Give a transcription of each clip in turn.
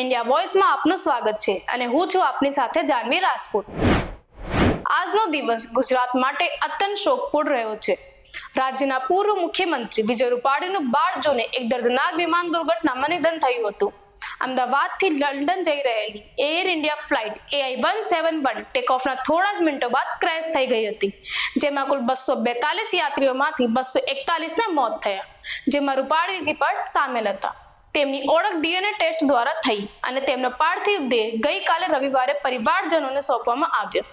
India વોઇસમાં આપનું સ્વાગત છે અને હું છું આપની સાથે જાનવી રાજપૂત. આજનો દિવસ ગુજરાત માટે અત્યંત શોકપૂર્ણ રહ્યો છે. રાજ્યના પૂર્વ મુખ્યમંત્રી વિજય રૂપાણીનું બાર જૂને એક દર્દનાક વિમાન દુર્ઘટનામાં નિધન થયું હતું. અમદાવાદથી લંડન જઈ રહેલી Air India flight AI one seven one ટેકઓફના થોડા જ મિનિટો બાદ ક્રેશ થઈ ગઈ હતી. જેમાં કુલ બસો બેતાલીસ યાત્રીઓમાંથી બસો એકતાલીસના મોત થયા. જેમાં રૂપાણીજી પણ સામેલ હતા. તેમની ઓળખ ડીએનએ ટેસ્ટ દ્વારા થઈ અને તેમનો પાર્થિવ દેહ ગઈકાલે રવિવારે પરિવારજનોને સોંપવામાં આવ્યો.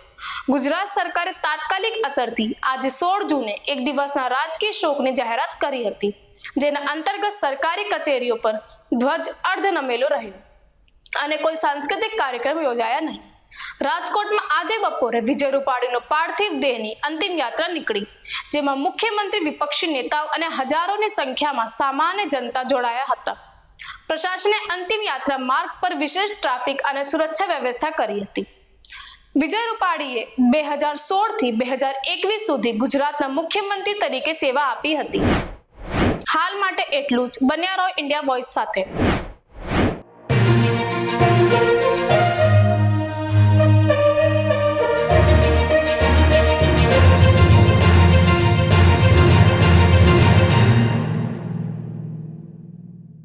ગુજરાત સરકારે તાત્કાલિક અસરથી આજે સોળ જૂને એક દિવસના રાજકીય શોકની જાહેરાત કરી હતી, જેના અંતર્ગત સરકારી કચેરીઓ પર ધ્વજ અર્ધ નમેલો રહ્યો અને કોઈ સાંસ્કૃતિક કાર્યક્રમ યોજાયા નહીં. રાજકોટમાં આજે બપોરે વિજય રૂપાણીનો પાર્થિવ દેહની અંતિમ યાત્રા નીકળી, જેમાં મુખ્યમંત્રી વિપક્ષી નેતાઓ અને હજારોની સંખ્યામાં સામાન્ય જનતા જોડાયા હતા. પ્રશાસને અંતિમ યાત્રા માર્ગ પર વિશેષ ટ્રાફિક અને સુરક્ષા વ્યવસ્થા કરી હતી. વિજય રૂપાણીએ બે હજાર સોળથી બે હજાર એકવીસ સુધી ગુજરાતના મુખ્યમંત્રી તરીકે સેવા આપી હતી. હાલ માટે એટલું જ. બન્યા રહો ઇન્ડિયા વોઇસ સાથે.